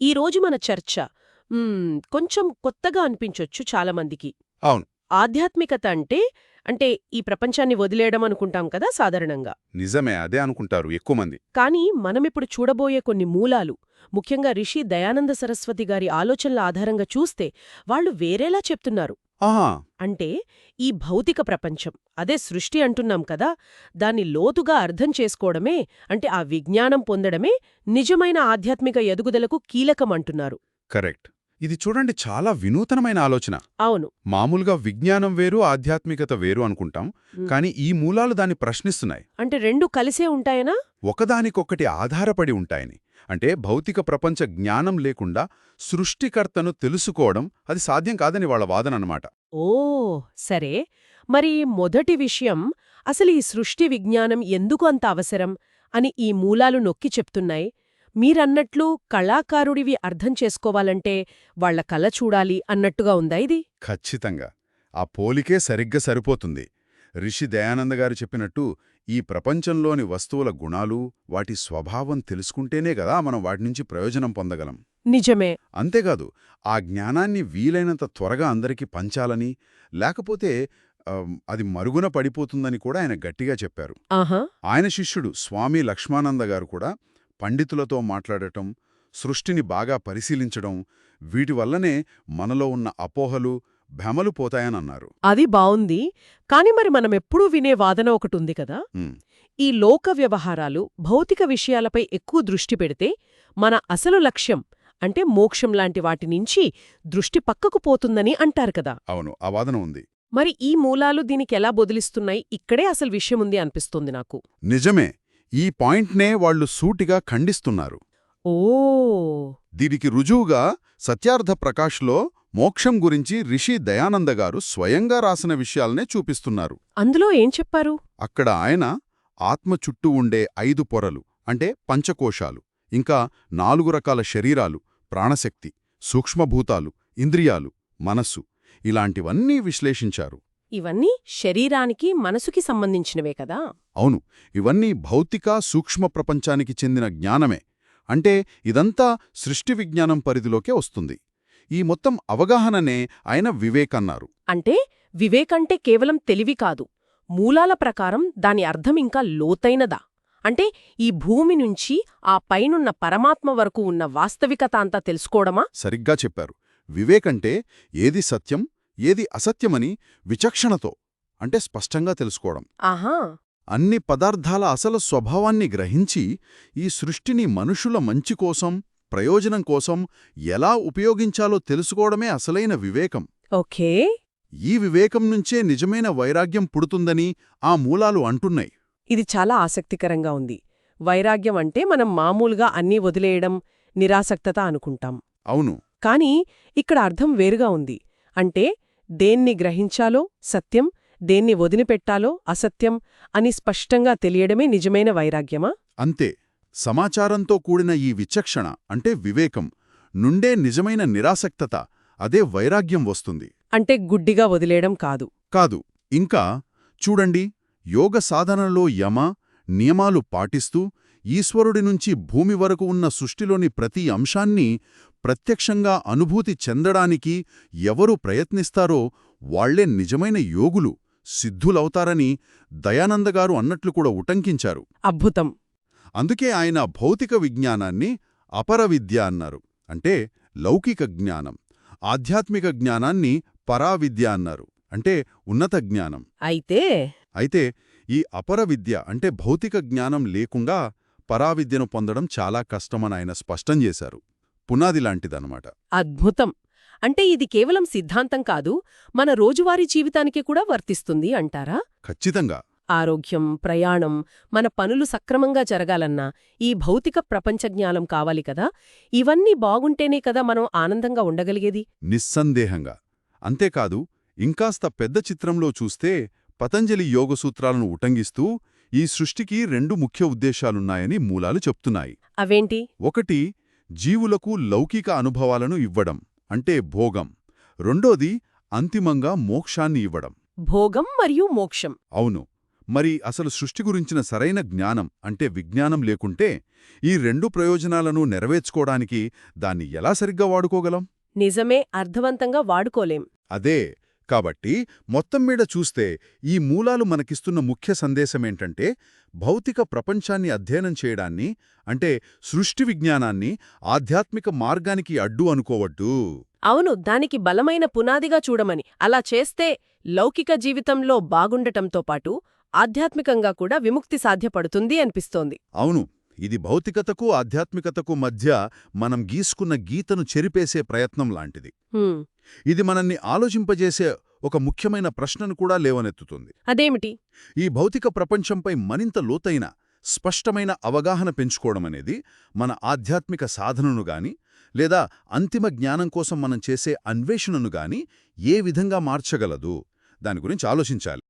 ఈ రోజు మన చర్చ కొంచెం కొత్తగా అనిపించొచ్చు చాలామందికి. అవును. ఆధ్యాత్మికత అంటే అంటే ఈ ప్రపంచాన్ని వదిలేయడం అనుకుంటాం కదా సాధారణంగా. నిజమే అదే అనుకుంటారు ఎక్కువ మంది. కానీ మనమిప్పుడు చూడబోయే కొన్ని మూలాలు ముఖ్యంగా రిషి దయానంద సరస్వతి గారి ఆలోచనల ఆధారంగా చూస్తే వాళ్ళు వేరేలా చెప్తున్నారు. అంటే ఈ భౌతిక ప్రపంచం అదే సృష్టి అంటున్నాం కదా దాన్ని లోతుగా అర్థం చేసుకోవడమే అంటే ఆ విజ్ఞానం పొందడమే నిజమైన ఆధ్యాత్మిక ఎదుగుదలకు కీలకమంటున్నారు కరెక్ట్. ఇది చూడండి చాలా వినూతనమైన ఆలోచన. అవును. మామూలుగా విజ్ఞానం వేరు ఆధ్యాత్మికత వేరు అనుకుంటాం. కానీ ఈ మూలాలు దాన్ని ప్రశ్నిస్తున్నాయి. అంటే రెండు కలిసే ఉంటాయనా? ఒకదానికొకటి ఆధారపడి ఉంటాయని. అంటే భౌతిక ప్రపంచ జ్ఞానం లేకుండా సృష్టికర్తను తెలుసుకోవడం అది సాధ్యం కాదని వాళ్ళ వాదన అన్నమాట. ఓ సరే. మరి మొదటి విషయం అసలు ఈ సృష్టి విజ్ఞానం ఎందుకు అంత అవసరం అని ఈ మూలాలు నొక్కి చెప్తున్నాయి. మీరన్నట్లు కళాకారుడివి అర్థం చేసుకోవాలంటే వాళ్ళ కళ చూడాలి అన్నట్టుగా ఉందా ఇది? ఖచ్చితంగా. ఆ పోలికే సరిగ్గా సరిపోతుంది. రిషి దయానంద గారు చెప్పినట్టు ఈ ప్రపంచంలోని వస్తువుల గుణాలు వాటి స్వభావం తెలుసుకుంటేనే కదా మనం వాటి నుంచి ప్రయోజనం పొందగలం. నిజమే. అంతేకాదు ఆ జ్ఞానాన్ని వీలైనంత త్వరగా అందరికీ పంచాలని లేకపోతే అది మరుగున పడిపోతుందని కూడా ఆయన గట్టిగా చెప్పారు. ఆయన శిష్యుడు స్వామి లక్ష్మానంద గారు కూడా పండితులతో మాట్లాడటం సృష్టిని బాగా పరిశీలించడం వీటి వల్లనే మనలో ఉన్న అపోహలు భ్రమలు పోతాయనన్నారు. అది బావుంది. కాని మరి మనం ఎప్పుడూ వినే వాదన ఒకటుంది కదా. ఈ లోక వ్యవహారాలు భౌతిక విషయాలపై ఎక్కువ దృష్టి పెడితే మన అసలు లక్ష్యం అంటే మోక్షం లాంటి వాటి నుంచి దృష్టి పక్కకు పోతుందని అంటారు కదా. అవును ఆ వాదన ఉంది. మరి ఈ మూలాలు దీనికి ఎలా బొదిలిస్తున్నాయి? ఇక్కడే అసలు విషయం ఉంది అనిపిస్తుంది నాకు. నిజమే ఈ పాయింట్నే వాళ్ళు సూటిగా ఖండిస్తున్నారు. ఓ! దీనికి రుజువుగా సత్యార్థ ప్రకాష్లో మోక్షం గురించి రిషి దయానంద గారు స్వయంగా రాసిన విషయాలనే చూపిస్తున్నారు. అందులో ఏం చెప్పారు? అక్కడ ఆయన ఆత్మ చుట్టూ ఉండే ఐదు పొరలు అంటే పంచకోశాలు ఇంకా నాలుగు రకాల శరీరాలు ప్రాణశక్తి సూక్ష్మభూతాలు ఇంద్రియాలు మనస్సు ఇలాంటివన్నీ విశ్లేషించారు. ఇవన్నీ శరీరానికి మనసుకి సంబంధించినవే కదా? అవును ఇవన్నీ భౌతిక సూక్ష్మ ప్రపంచానికి చెందిన జ్ఞానమే అంటే ఇదంతా సృష్టి విజ్ఞానం పరిధిలోకే వస్తుంది. ఈ మొత్తం అవగాహననే ఆయన వివేకన్నారు. అంటే వివేకంటే కేవలం తెలివి కాదు. మూలాల ప్రకారం దాని అర్థం ఇంకా లోతైనదా? అంటే ఈ భూమి నుంచి ఆ పైనున్న పరమాత్మ వరకు ఉన్న వాస్తవికత అంతా తెలుసుకోవడమా? సరిగ్గా చెప్పారు. వివేకంటే ఏది సత్యం ఏది అసత్యమని విచక్షణతో అంటే స్పష్టంగా తెలుసుకోవడం. ఆహా! అన్ని పదార్థాల అసలు స్వభావాన్ని గ్రహించి ఈ సృష్టిని మనుషుల మంచి కోసం ప్రయోజనం కోసం ఎలా ఉపయోగించాలో తెలుసుకోవడమే అసలైన వివేకం. ఓకే. ఈ వివేకం నుంచే నిజమైన వైరాగ్యం పుడుతుందని ఆ మూలాలు అంటున్నాయి. ఇది చాలా ఆసక్తికరంగా ఉంది. వైరాగ్యం అంటే మనం మామూలుగా అన్నీ వదిలేయడం నిరాసక్తత అనుకుంటాం. అవును. కానీ ఇక్కడ అర్థం వేరుగా ఉంది. అంటే దేన్ని గ్రహించాలో సత్యం దేన్ని వదిలిపెట్టాలో అసత్యం అని స్పష్టంగా తెలియడమే నిజమైన వైరాగ్యమా? అంతే. సమాచారంతో కూడిన ఈ విచక్షణ అంటే వివేకం నుండే నిజమైన నిరాసక్తత అదే వైరాగ్యం వస్తుంది. అంటే గుడ్డిగా వదిలేయడం కాదు. కాదు ఇంకా చూడండి యోగ సాధనలో యమ నియమాలు పాటిస్తూ ఈశ్వరుడి నుంచి భూమి వరకు ఉన్న సృష్టిలోని ప్రతి అంశాన్ని ప్రత్యక్షంగా అనుభూతి చెందడానికి ఎవరు ప్రయత్నిస్తారో వాళ్ళే నిజమైన యోగులు సిద్ధులవుతారని దయానందగారు అన్నట్లు కూడా ఉటంకించారు. అద్భుతం! అందుకే ఆయన భౌతిక విజ్ఞానాన్ని అపర విద్య అన్నారు. అంటే లౌకిక జ్ఞానం. ఆధ్యాత్మిక జ్ఞానాన్ని పరావిద్య అన్నారు. అంటే ఉన్నత జ్ఞానం. అయితే అయితే ఈ అపర విద్య అంటే భౌతిక జ్ఞానం లేకుండా పరావిద్యను పొందడం చాలా కష్టమని ఆయన స్పష్టం చేశారు. పునాది లాంటిదన్నమాట. అద్భుతం. అంటే ఇది కేవలం సిద్ధాంతం కాదు మన రోజువారీ జీవితానికి కూడా వర్తిస్తుంది అంటారా? ఖచ్చితంగా. ఆరోగ్యం ప్రయాణం మన పనులు సక్రమంగా జరగాలన్నా ఈ భౌతిక ప్రపంచ జ్ఞానం కావాలి కదా? ఇవన్నీ బాగుంటేనే కదా మనం ఆనందంగా ఉండగలిగేది? నిస్సందేహంగా. అంతేకాదు ఇంకాస్త పెద్ద చిత్రంలో చూస్తే పతంజలి యోగసూత్రాలను ఉటంగిస్తూ ఈ సృష్టికి రెండు ముఖ్య ఉద్దేశాలున్నాయని మూలాలు చెప్తున్నాయి. అవేంటి? ఒకటి జీవులకు లౌకిక అనుభవాలను ఇవ్వడం అంటే భోగం. రెండోది అంతిమంగా మోక్షాన్ని ఇవ్వడం. భోగం మరియు మోక్షం. అవును. మరి అసలు సృష్టి గురించిన సరైన జ్ఞానం అంటే విజ్ఞానం లేకుంటే ఈ రెండు ప్రయోజనాలను నెరవేర్చుకోవడానికి దాన్ని ఎలా సరిగ్గా వాడుకోగలం? నిజమే అర్థవంతంగా వాడుకోలేం. అదే కాబట్టి మొత్తం మీద చూస్తే ఈ మూలాలు మనకిస్తున్న ముఖ్య సందేశమేంటంటే భౌతిక ప్రపంచాన్ని అధ్యయనం చేయడాన్ని అంటే సృష్టి విజ్ఞానాన్ని ఆధ్యాత్మిక మార్గానికి అడ్డు అనుకోవద్దు. అవును దానికి బలమైన పునాదిగా చూడమని. అలా చేస్తే లౌకిక జీవితంలో బాగుండటంతో పాటు ఆధ్యాత్మికంగా కూడా విముక్తి సాధ్యపడుతుంది అనిపిస్తోంది. అవును ఇది భౌతికతకు ఆధ్యాత్మికతకు మధ్య మనం గీసుకున్న గీతను చెరిపేసే ప్రయత్నం లాంటిది. ఇది మనల్ని ఆలోచింపజేసే ఒక ముఖ్యమైన ప్రశ్నను కూడా లేవనెత్తుతుంది. అదేమిటి? ఈ భౌతిక ప్రపంచంపై మరింత లోతైన స్పష్టమైన అవగాహన పెంచుకోవడమనేది మన ఆధ్యాత్మిక సాధనను గాని లేదా అంతిమ జ్ఞానం కోసం మనం చేసే అన్వేషణను గాని ఏ విధంగా మార్చగలదు? దాని గురించి ఆలోచించాలి.